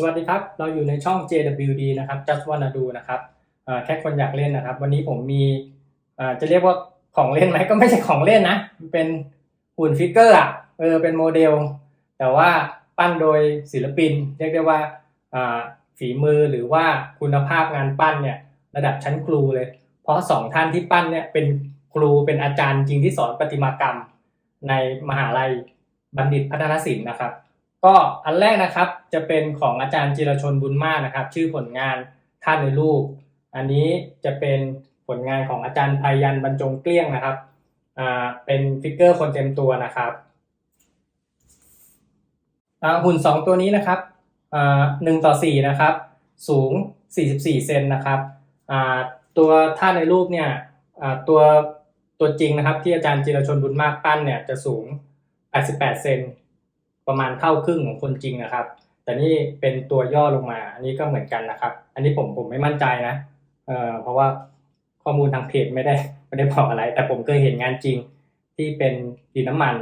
สวัสดีครับ เราอยู่ในช่อง JWD นะครับ Just Wanna Do นะครับแค่คนอยากเล่นนะครับ วันนี้ผมมีจะเรียกว่าของเล่นไหมก็ไม่ใช่ของเล่นนะเป็นหุ่นฟิกเกอร์อะเออเป็นโมเดล แต่ว่าปั้นโดยศิลปิน เรียกได้ว่าอ่าฝีมือหรือว่าคุณภาพงานปั้นเนี่ยระดับชั้นครูเลย เพราะสองท่านที่ปั้นเนี่ยเป็นครูเป็นอาจารย์จริงที่สอนประติมากรรม ในมหาลัยบัณฑิตพัฒนศิลป์นะครับ ก็อันแรกนะครับจะเป็นของอาจารย์จิรชนบุญมากนะครับ ชื่อผลงานท่านในรูป อันนี้จะเป็นผลงานของอาจารย์ภัยยันบรรจงเกลี้ยงนะครับอ่าเป็นฟิกเกอร์คนเต็มตัวนะครับหุ่นสองตัวนี้นะครับอ่าหนึ่งต่อสี่นะครับ สูง 44 เซนนะครับอ่าตัวท่านในรูปเนี่ยอ่าตัวตัวจริงนะครับที่อาจารย์จิรชนบุญมากปั้นเนี่ยจะสูง 88 เซน ประมาณเท่าครึ่งของคนจริงนะครับ แต่นี่เป็นตัวย่อลงมา อันนี้ก็เหมือนกันนะครับ อันนี้ผมผมไม่มั่นใจนะเอ่อเพราะว่าข้อมูลทางเพจไม่ได้ไม่ได้บอกอะไร แต่ผมเคยเห็นงานจริงที่เป็นดินน้ำมัน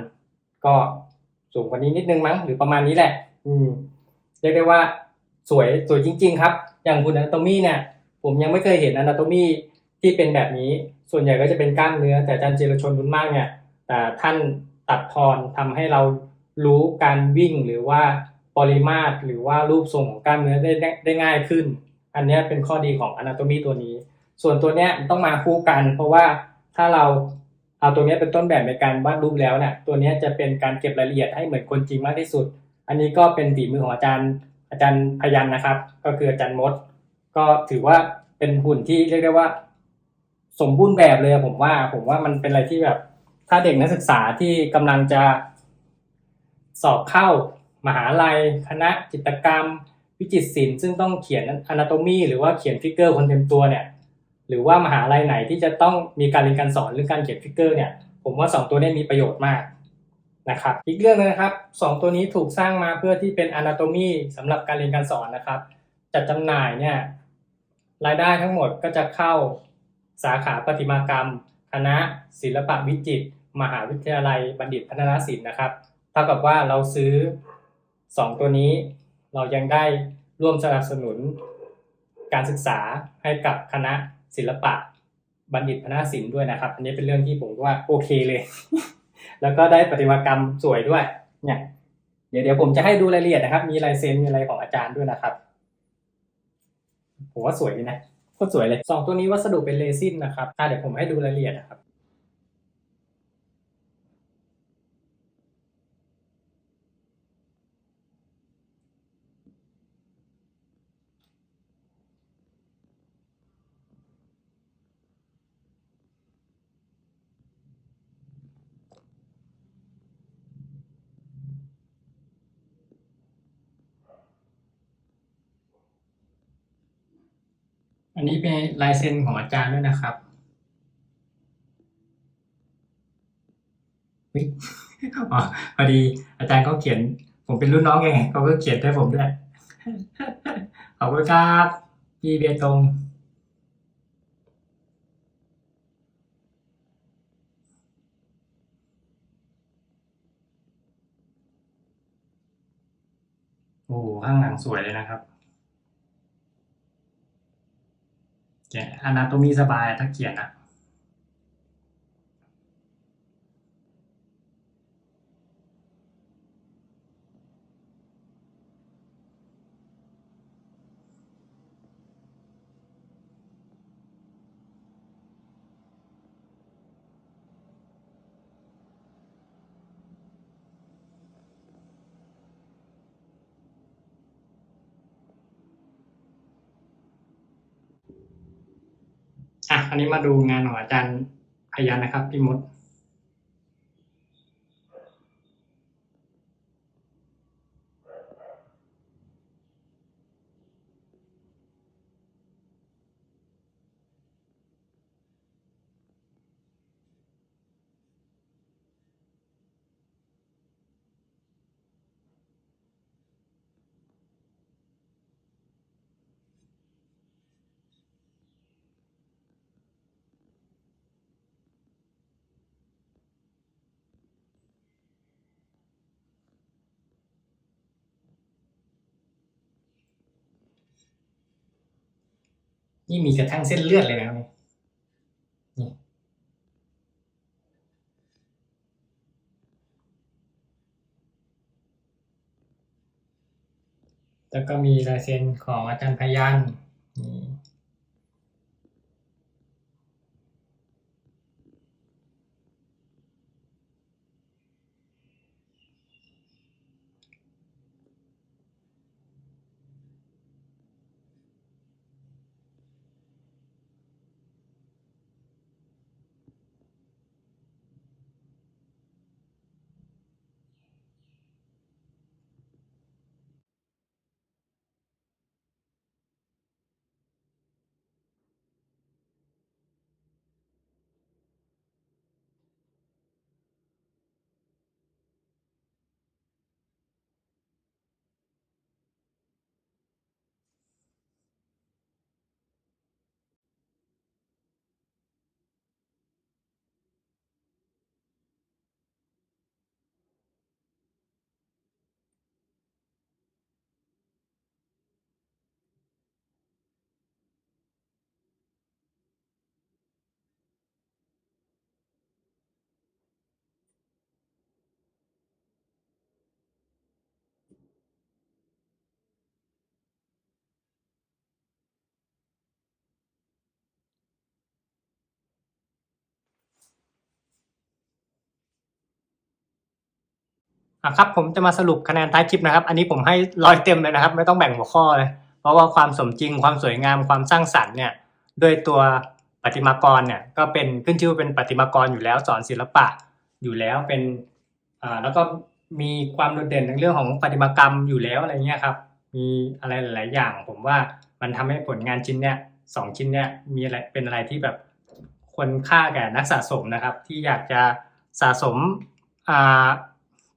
ก็สูงกว่านี้นิดนึงมั้งหรือประมาณนี้แหละ อืมเรียกได้ว่าสวยสวยจริง ๆ ครับ อย่างคุณอนาโตมี่เนี่ย ผมยังไม่เคยเห็นอนาโตมี่ที่เป็นแบบนี้ ส่วนใหญ่ก็จะเป็นกล้ามเนื้อ แต่อาจารย์เจรชนบุญมากเนี่ยแต่ท่านตัดทอนทำให้เรา รู้การวิ่งหรือว่าปริมาตรหรือว่ารูปทรงของกล้ามเนื้อได้ได้ได้ง่ายขึ้น อันนี้เป็นข้อดีของอนาโตมีตัวนี้ ส่วนตัวเนี้ยต้องมาคู่กัน เพราะว่าถ้าเราเอาตัวเนี้ยเป็นต้นแบบในการวาดรูปแล้วเนี่ยตัวเนี้ยจะเป็นการเก็บรายละเอียดให้เหมือนคนจริงมากที่สุด อันนี้ก็เป็นฝีมือของอาจารย์อาจารย์พยันนะครับ ก็คืออาจารย์มด ก็ถือว่าเป็นหุ่นที่เรียกได้ว่า สมบูรณ์แบบเลยผมว่า ผมว่ามันเป็นอะไรที่แบบ ถ้าเด็กนักศึกษาที่กำลังจะ สอบเข้ามหาลัย คณะจิตกรรม วิจิตรศิลป์ซึ่งต้องเขียนอนาโตมีหรือว่าเขียนฟิกเกอร์คนเต็มตัวเนี่ยหรือว่ามหาลัยไหนที่จะต้องมีการเรียนการสอนเรื่อการเขียนฟิกเกอร์เนี่ยผมว่าสองตัวนี้มีประโยชน์มากนะครับอีกเรื่องนึงนะครับสองตัวนี้ถูกสร้างมาเพื่อที่เป็นอนาโตมีสำหรับการเรียนการสอนนะครับ จัดจำหน่ายเนี่ยรายได้ทั้งหมดก็จะเข้าสาขาประติมากรรม คณะศิลปวิจิตรมหาวิทยาลัยบัณฑิตพัฒนศิลป์นะครับ เท่ากับว่าเราซื้อสองตัวนี้ เรายังได้ร่วมสนับสนุน การศึกษาให้กับคณะศิลปะบัณฑิตพัฒนศิลป์ด้วยนะครับ อันนี้เป็นเรื่องที่ผมว่าโอเคเลย แล้วก็ได้ประติมากรรมสวยด้วย เนี่ย เดี๋ยวเดี๋ยวผมจะให้ดูรายละเอียดนะครับ มีลายเซ็นมีอะไรของอาจารย์ด้วยนะครับ ผมว่าสวยดีนะโคตรสวยเลยสองตัวนี้วัสดุเป็นเรซินนะครับอะเดี๋ยวผมให้ดูรายละเอียดนะครับ อันนี้เป็นลายเซ็นของอาจารย์ด้วยนะครับอ๋อพอดีอาจารย์เขาเขียน ผมเป็นรุ่นน้องไงเขาก็เขียนให้ผมด้วยขอบคุณครับพี่เบียตรงโอ้ข้างหลังสวยเลยนะครับ แกอนาโตมีสบายถ้าเขียนอะ อันนี้มาดูงานของอาจารย์พยันนะครับพี่มด นี่มีกระทั่งเส้นเลือดเลยนะครับนี่แล้วก็มีลายเซ็นของอาจารย์พยันนี่ อะครับผมจะมาสรุปคะแนนท้ายคลิปนะครับ อันนี้ผมให้ร้อยเต็มเลยนะครับ ไม่ต้องแบ่งหัวข้อเลย เพราะว่าความสมจริงความสวยงามความสร้างสรรค์เนี่ยด้วยตัวประติมากรเนี่ยก็เป็นขึ้นชื่อว่าเป็นประติมากรอยู่แล้วสอนศิลปะอยู่แล้วเป็นอ่าแล้วก็มีความโดดเด่นในเรื่องของประติมากรรมอยู่แล้วอะไรเงี้ยครับ มีอะไรหลาย ๆ อย่าง ผมว่ามันทำให้ผลงานชิ้นเนี้ยสองชิ้นเนี้ยมีอะไรเป็นอะไรที่แบบควรค่าแก่นักสะสมนะครับ ที่อยากจะสะสมอ่า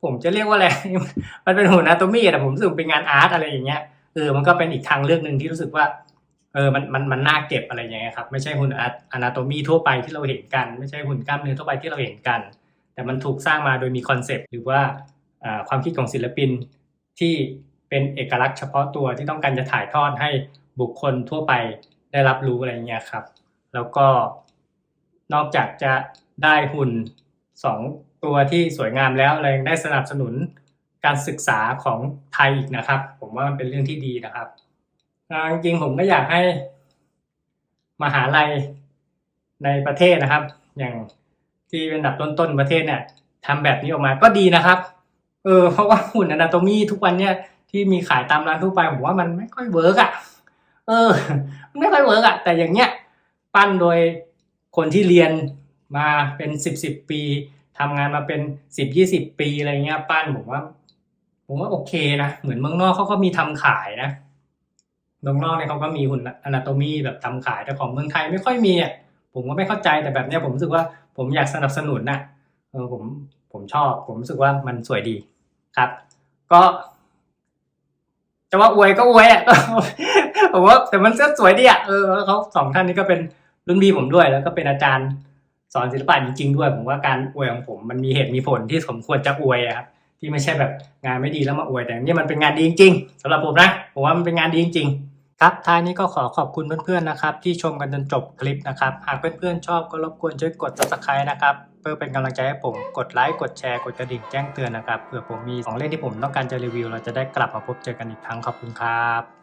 ผมจะเรียกว่าอะไร มันเป็นหุ่นอ t โตมีแต่ผมรู้สึกเป็นงานอาร์ตอะไรอย่างเงี้ยเออมันก็เป็นอีกทางเลือกหนึ่งที่รู้สึกว่าเออมันมันมันน่าเก็บอะไรอย่างเงี้ยครับไม่ใช่หุ่นอ n าโตมีทั่วไปที่เราเห็นกัน ไม่ใช่หุ่นกล้ามเนื้อทั่วไปที่เราเห็นกัน แต่มันถูกสร้างมาโดยมีคอนเซปต์หรือว่าอ่าความคิดของศิลปินที่เป็นเอกลักษณ์เฉพาะตัวที่ต้องการจะถ่ายทอดให้บุคคลทั่วไปได้รับรู้อะไรอย่างเงี้ยครับ แล้วก็นอกจากจะได้หุ่นสอง ตัวที่สวยงามแล้วเรายังได้สนับสนุนการศึกษาของไทยอีกนะครับ ผมว่ามันเป็นเรื่องที่ดีนะครับจริงๆผมก็อยากให้มหาลัยในประเทศนะครับ อย่างที่เป็นอันดับต้นๆประเทศเนี่ยทำแบบนี้ออกมาก็ดีนะครับ เออเพราะว่าหุ่นอนาโตมีทุกวันเนี่ยที่มีขายตามร้านทั่วไปผมว่ามันไม่ค่อยเวิร์กอะ เออ มันไม่ค่อยเวิร์กอะ แต่อย่างเงี้ยปั้นโดยคนที่เรียนมาเป็นสิบสิบปี ทำงานมาเป็นสิบยี่สิบปีอะไรเงี้ยปั้นผมว่า ผมว่าโอเคนะเหมือนเมืองนอกเขาก็มีทำขายนะเมืองนอกเนี่ยเขาก็มีหุ่นอนาโตมีแบบทำขายแต่ของเมืองไทยไม่ค่อยมีอะผมก็ไม่เข้าใจแต่แบบเนี้ยผมรู้สึกว่าผมอยากสนับสนุนน่ะเออผมผมชอบ ผมรู้สึกว่ามันสวยดีครับ ก็จะว่าอวยก็อวยอะผมว่าแต่มันก็สวยดีอะเออแล้วเขาสองท่านนี้ก็เป็นรุ่นพี่ผมด้วยแล้วก็เป็นอาจารย์ สอนศิลปะจริงๆด้วย ผมว่าการอวยของผมมันมีเหตุมีผลที่สมควรจะอวยครับที่ไม่ใช่แบบงานไม่ดีแล้วมาอวยแต่นี่มันเป็นงานดีจริงๆสำหรับผมนะผมว่ามันเป็นงานดีจริงๆครับท้ายนี้ก็ขอขอบคุณเพื่อนๆนะครับ ที่ชมกันจนจบคลิปนะครับ หากเพื่อนๆชอบก็รบกวนช่วยกด subscribe นะครับเพื่อเป็นกำลังใจให้ผมกดไลค์กดแชร์กดกระดิ่งแจ้งเตือนนะครับเผื่อผมมีของเล่นที่ผมต้องการจะรีวิว เราจะได้กลับมาพบเจอกันอีกครั้งขอบคุณครับ